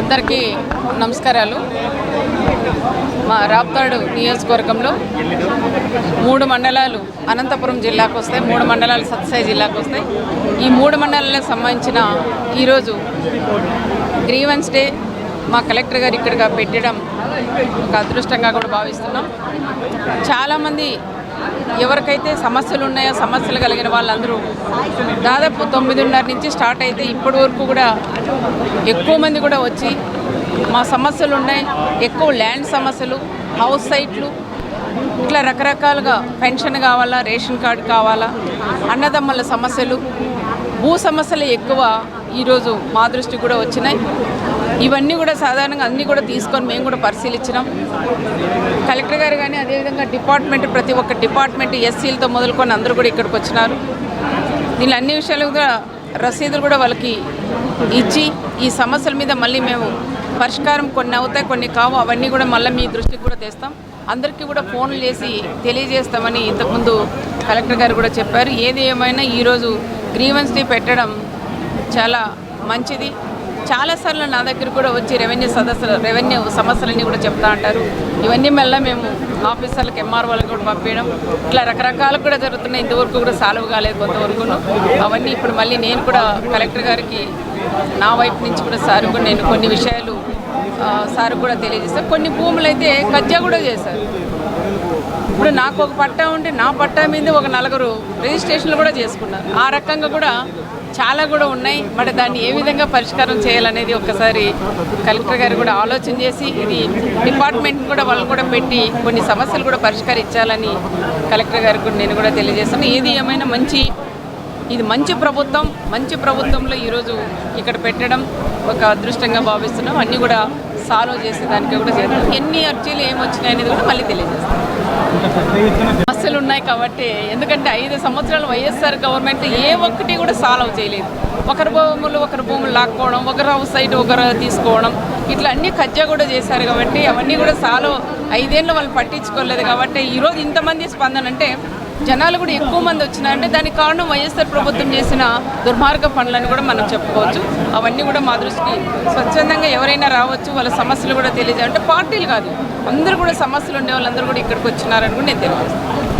అందరికీ నమస్కారాలు. మా రాప్తాడు నియోజకవర్గంలో మూడు మండలాలు అనంతపురం జిల్లాకు వస్తాయి మూడు మండలాలు సత్సాయి జిల్లాకు వస్తాయి. ఈ మూడు మండలాలకు సంబంధించిన ఈరోజు గ్రీవెన్స్ డే మా కలెక్టర్ గారు ఇక్కడిగా పెట్టడం ఒక అదృష్టంగా కూడా భావిస్తున్నాం. చాలామంది ఎవరికైతే సమస్యలు ఉన్నాయో సమస్యలు కలిగిన వాళ్ళందరూ దాదాపు తొమ్మిదిన్నర నుంచి స్టార్ట్ అయితే ఇప్పటి వరకు కూడా ఎక్కువ మంది కూడా వచ్చి మా సమస్యలు ఉన్నాయి. ఎక్కువ ల్యాండ్ సమస్యలు హౌస్ సైట్లు ఇట్లా రకరకాలుగా పెన్షన్ కావాలా రేషన్ కార్డు కావాలా అన్నదమ్ముల సమస్యలు భూ సమస్యలు ఎక్కువ ఈరోజు మా దృష్టికి కూడా వచ్చినాయి. ఇవన్నీ కూడా సాధారణంగా అన్నీ కూడా తీసుకొని మేము కూడా పరిశీలించినాం. కలెక్టర్ గారు కానీ అదేవిధంగా డిపార్ట్మెంట్ ప్రతి ఒక్క డిపార్ట్మెంట్ ఎస్సీలతో మొదలుకొని అందరూ కూడా ఇక్కడికి వచ్చినారు. దీని అన్ని విషయాలు కూడా రసీదులు కూడా వాళ్ళకి ఇచ్చి ఈ సమస్యల మీద మళ్ళీ మేము పరిష్కారం కొన్ని అవుతాయి కొన్ని కావు అవన్నీ కూడా మళ్ళీ మీ దృష్టికి కూడా తెస్తాం. అందరికీ కూడా ఫోన్లు చేసి తెలియజేస్తామని ఇంతకుముందు కలెక్టర్ గారు కూడా చెప్పారు. ఏది ఏమైనా ఈరోజు గ్రీవెన్స్ డే పెట్టడం చాలా మంచిది. చాలాసార్లు నా దగ్గర కూడా వచ్చి రెవెన్యూ సదస్సులు రెవెన్యూ సమస్యలన్నీ కూడా చెప్తా అంటారు ఇవన్నీ మళ్ళీ మేము ఆఫీసర్లకు ఎంఆర్ వాళ్ళకి కూడా పంపించడం ఇట్లా రకరకాలు కూడా జరుగుతున్నాయి. ఇంతవరకు కూడా సాల్వ్ కాలేదు కొంతవరకును. అవన్నీ ఇప్పుడు మళ్ళీ నేను కూడా కలెక్టర్ గారికి నా వైపు నుంచి కూడా సార్ కూడా నేను కొన్ని విషయాలు సార్ కూడా తెలియజేస్తాను కొన్ని భూములు అయితే కజ్జా కూడా చేశారు. ఇప్పుడు నాకు ఒక పట్టా ఉంటే నా పట్టా మీద ఒక నలుగురు రిజిస్ట్రేషన్లు కూడా చేసుకున్నారు. ఆ రకంగా కూడా చాలా కూడా ఉన్నాయి. మరి దాన్ని ఏ విధంగా పరిష్కారం చేయాలనేది ఒక్కసారి కలెక్టర్ గారు కూడా ఆలోచన చేసి ఇది డిపార్ట్మెంట్ కూడా వాళ్ళు కూడా పెట్టి కొన్ని సమస్యలు కూడా పరిష్కరించాలని కలెక్టర్ గారికి నేను కూడా తెలియజేస్తాను. ఏది ఏమైనా మంచి ఇది మంచి ప్రభుత్వం మంచి ప్రభుత్వంలో ఈరోజు ఇక్కడ పెట్టడం ఒక అదృష్టంగా భావిస్తున్నాం. అన్నీ కూడా సాల్వ్ చేసేదానికి కూడా చేద్దాం ఎన్ని అర్జీలు ఏమొచ్చినాయి అనేది కూడా మళ్ళీ తెలియజేస్తాం. సమస్యలు ఉన్నాయి కాబట్టి ఎందుకంటే ఐదు సంవత్సరాలు వైఎస్ఆర్ గవర్నమెంట్ ఏ ఒక్కటి కూడా సాల్వ్ చేయలేదు. ఒకరి భూములు ఒకరి భూములు లాక్కోవడం ఒకరు హౌస్ సైట్ ఒకరు తీసుకోవడం ఇట్లా అన్ని కజ్జా కూడా చేశారు కాబట్టి అవన్నీ కూడా సాల్వ్ ఐదేళ్ళు వాళ్ళు పట్టించుకోలేదు కాబట్టి ఈరోజు ఇంతమంది స్పందన అంటే జనాలు కూడా ఎక్కువ మంది వచ్చినారంటే దానికి కారణం వైఎస్ఆర్ ప్రభుత్వం చేసిన దుర్మార్గ పనులని కూడా మనం చెప్పుకోవచ్చు. అవన్నీ కూడా మా దృష్టికి స్వచ్ఛందంగా ఎవరైనా రావచ్చు వాళ్ళ సమస్యలు కూడా తెలియజేయాలంటే పార్టీలు కాదు అందరూ కూడా సమస్యలు ఉండే వాళ్ళందరూ కూడా ఇక్కడికి వచ్చినారని కూడా నేను తెలియజేస్తాను.